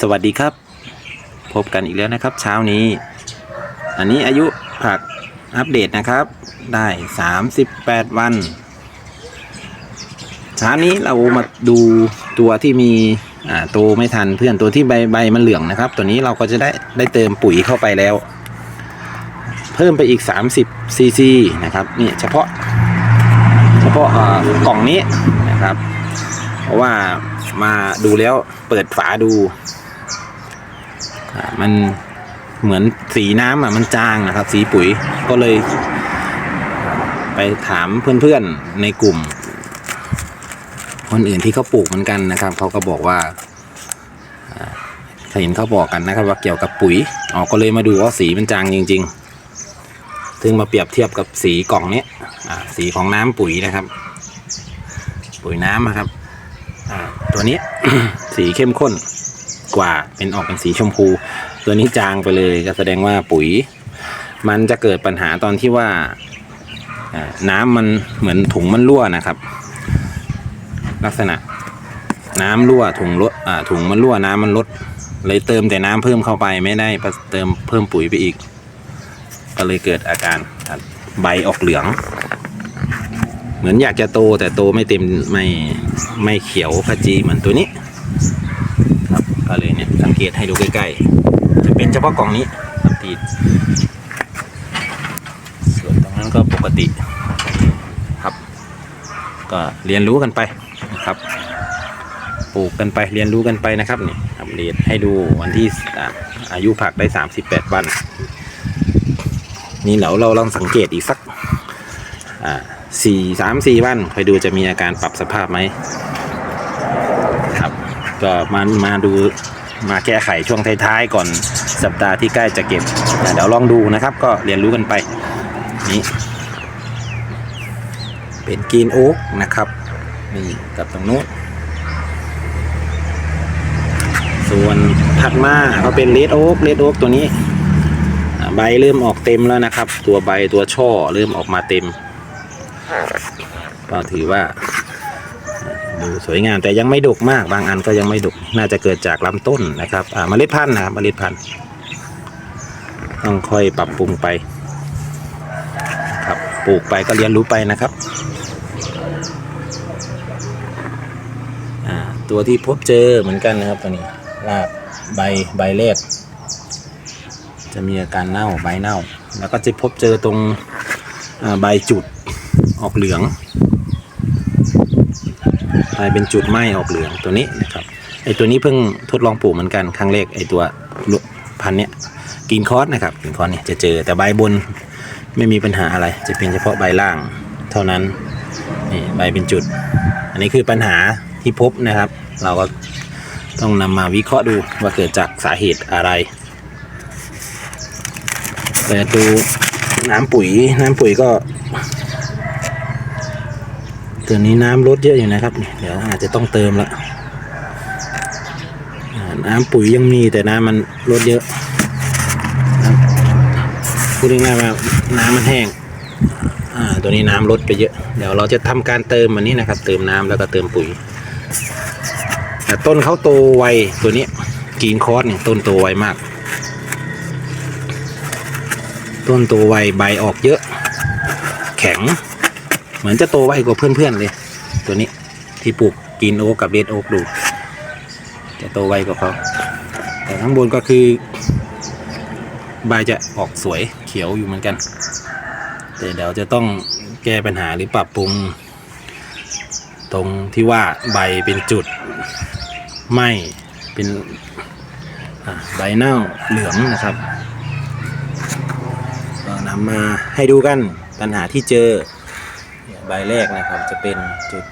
สวัสดีครับ พบกันอีกแล้วนะครับ เช้านี้ อันนี้อายุผักอัปเดตนะครับ ได้ 38 วัน เช้านี้เรามาดูตัวที่มีอ่าโตไม่ทันเพื่อนตัวที่ใบใบมันเหลืองนะครับ ตัวนี้เราก็จะได้ได้เติมปุ๋ยเข้าไปแล้ว เพิ่มไปอีก 30ซีซีนะครับนี่เฉพาะ เฉพาะอ่อกล่องนี้นะครับ เพราะว่า มาดูแล้วเปิดฝาดู มันเหมือนสีน้ำอะมันจางนะครับ สีปุ๋ยก็เลย ไปถามเพื่อนๆในกลุ่ม คนอื่นที่เขาปลูกเหมือนกันนะครับ เขาก็บอกว่าอ่าเห็นเขาบอกกันนะครับว่าเกี่ยวกับปุ๋ยอ๋อก็เลยมาดูว่าสีมันจางจริง ๆ ซึ่งมาเปรียบเทียบกับสีกล่องเนี้ยสีของน้ำปุ๋ยนะครับ ปุ๋ยน้ำนะครับ ตัวนี้ สีเข้มข้นกว่าเป็นออกเป็นสีชมพู ตัวนี้จางไปเลยก็แสดงว่าปุ๋ย มันจะเกิดปัญหาตอนที่ว่าน้ำมันเหมือนถุงมันรั่วนะครับ ลักษณะน้ำรั่วถุงลดอ่าถุงมันรั่วน้ำมันลด เลยเติมแต่น้ำเพิ่มเข้าไปไม่ได้เติมเพิ่มปุ๋ยไปอีก ก็เลยเกิดอาการใบออกเหลือง เหมือนอยากจะโตแต่โตไม่เต็มไม่ไม่เขียวขจีเหมือนตัวนี้ครับก็เลยเนี่ยสังเกตให้ดูใกล้ๆจะเป็นเฉพาะกล่องนี้ครับทีส่วนตรงนั้นก็ปกติครับ ก็เรียนรู้กันไปนะครับปลูกกันไปเรียนรู้กันไปนะครับนี่อัปเดตให้ดูวันที่อาอายุผักได้ 38 วัน นี่เดี๋ยวเราลองสังเกตอีกสักอ่า สี่สามสี่วันคอยดูจะมีอาการปรับสภาพไหมครับ ก็มามาดูมาแก้ไขช่วงท้ายๆก่อนสัปดาห์ที่ใกล้จะเก็บเดี๋ยวลองดูนะครับ ก็เรียนรู้กันไปนี่เป็นกีนโอ๊กนะครับนี่กับตรงนู้นส่วนถัดมาก็เป็นเลดโอ๊กเลดโอ๊กตัวนี้ ใบเริ่มออกเต็มแล้วนะครับ ตัวใบตัวช่อเริ่มออกมาเต็ม ก็ถือว่าดูสวยงามแต่ยังไม่ดกมากบางอันก็ยังไม่ดกน่าจะเกิดจากลำต้นนะครับเมล็ดพันธุ์นะครับเมล็ดพันธุ์ต้องค่อยปรับปรุงไปครับปลูกไปก็เรียนรู้ไปนะครับ ตัวที่พบเจอเหมือนกันนะครับตัวนี้รากใบใบแรกจะมีอาการเน่าใบเน่า แล้วก็จะพบเจอตรงใบจุด ออกเหลืองใบเป็นจุดไหม้ออกเหลืองตัวนี้นะครับไอตัวนี้เพิ่งทดลองปลูกเหมือนกันครั้งแรกไอตัวพันเนี้ยกินคอสนะครับกินคอสเนี่ยจะเจอแต่ใบบนไม่มีปัญหาอะไร จะเป็นเฉพาะใบล่างเท่านั้นนี่ใบเป็นจุด อันนี้คือปัญหาที่พบนะครับ เราก็ต้องนำมาวิเคราะห์ดูว่าเกิดจากสาเหตุอะไร แต่ดูน้ำปุ๋ยน้ำปุ๋ยก็ ตัวนี้น้ำลดเยอะอยู่นะครับ เดี๋ยวอาจจะต้องเติมละน้ำปุ๋ยยังมีแต่น้ำมันลดเยอะครับพูดง่ายๆว่าน้ำมันแห้งอ่าตัวนี้น้ำลดไปเยอะ เดี๋ยวเราจะทำการเติมวันนี้นะครับ เติมน้ำแล้วก็เติมปุ๋ยแต่ต้นเขาโตไวตัวนี้กีนคอร์สเนี่ยต้นโตไวมาก ต้นโตไวใบออกเยอะ แข็ง เหมือนจะโตไวกว่าเพื่อนๆเลย ตัวนี้ที่ปลูกกินโอ๊กกับเรดโอ๊กดู จะโตไวกว่าเขาแต่ข้างบนก็คือ ใบจะออกสวยเขียวอยู่เหมือนกัน แต่เดี๋ยวจะต้องแก้ปัญหาหรือปรับปรุง ตรงที่ว่าใบเป็นจุดไหมเป็นใบเน่าเหลืองนะครับก็นำมาให้ดูกันปัญหาที่เจอ ใบแรกนะครับ จะเป็นจุด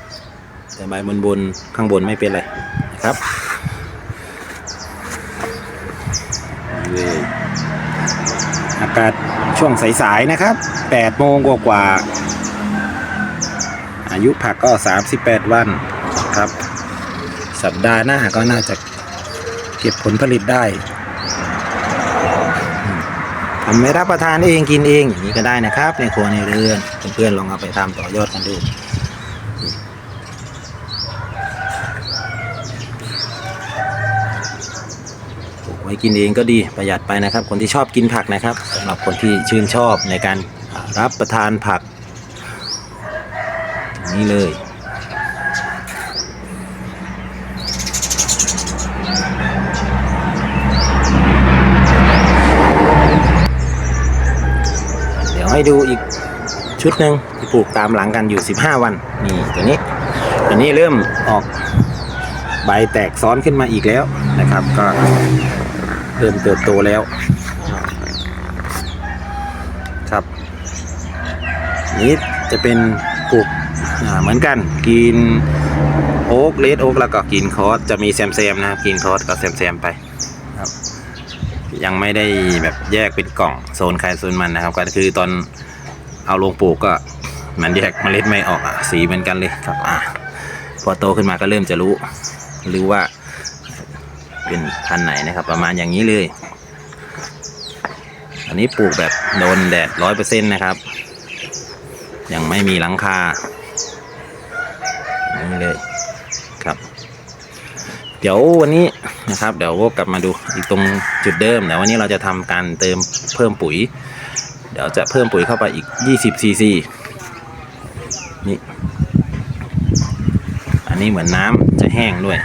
แต่ใบบนบนข้างบนไม่เป็นไรนะครับเลยอากาศช่วงสายๆนะครับ8โมงกว่าๆอายุผักก็ 38 วันครับ สัปดาห์หน้าก็น่าจะเก็บผลผลิตได้ ทำไม่รับประทานเองกินเองอย่างนี้ก็ได้นะครับ ในครัวในเรือนเพื่อนๆลองเอาไปทำต่อยอดกันดูไว้กินเองก็ดีประหยัดไปนะครับ คนที่ชอบกินผักนะครับสำหรับคนที่ชื่นชอบในการรับประทานผักอย่างนี้เลย เดี๋ยว ให้ดูอีกชุดหนึ่งที่ปลูกตามหลังกันอยู่ 15 วันนี่ตัวนี้ตัวนี้เริ่มออกใบแตกซ้อนขึ้นมาอีกแล้วนะครับ ก็เริ่มเติบโตแล้วครับ นี้จะเป็นปลูกเหมือนกันกินโอ๊กเลดโอ๊กแล้วก็กินคอสจะมีแซมแซมนะครับกินคอสก็แซมแซมไป ยังไม่ได้แบบแยกเป็นกล่องโซนใครโซนมันนะครับ ก็คือตอนเอาลงปลูกก็มันแยกเมล็ดไม่ออกอะสีเหมือนกันเลยครับอะพอโตขึ้นมาก็เริ่มจะรู้รู้ว่า เป็นพันธุ์ไหนนะครับ ประมาณอย่างนี้เลย อันนี้ปลูกแบบโดนแดดร้อยเปอร์เซ็นต์นะครับ ยังไม่มีหลังคาอย่างนี่เลย เดี๋ยววันนี้นะครับเดี๋ยววกกลับมาดูอีกตรงจุดเดิมเดี๋ยววันนี้เราจะทำการเติมเพิ่มปุ๋ย เดี๋ยวจะเพิ่มปุ๋ยเข้าไปอีก 20ซีซีนี่อันนี้เหมือนน้ำจะแห้งด้วย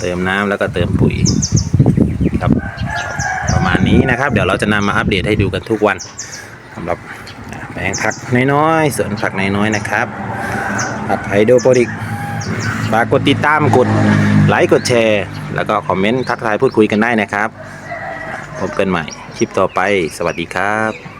เติมน้ำแล้วก็เติมปุ๋ยครับประมาณนี้นะครับ เดี๋ยวเราจะนำมาอัปเดตให้ดูกันทุกวันสำหรับแปลงผักน้อยๆสวนผักน้อยๆนะครับผักไฮโดรโปนิก ฝากกดติดตามกดไลค์กดแชร์ แล้วก็คอมเมนต์ทักทายพูดคุยกันได้นะครับ พบกันใหม่คลิปต่อไป สวัสดีครับ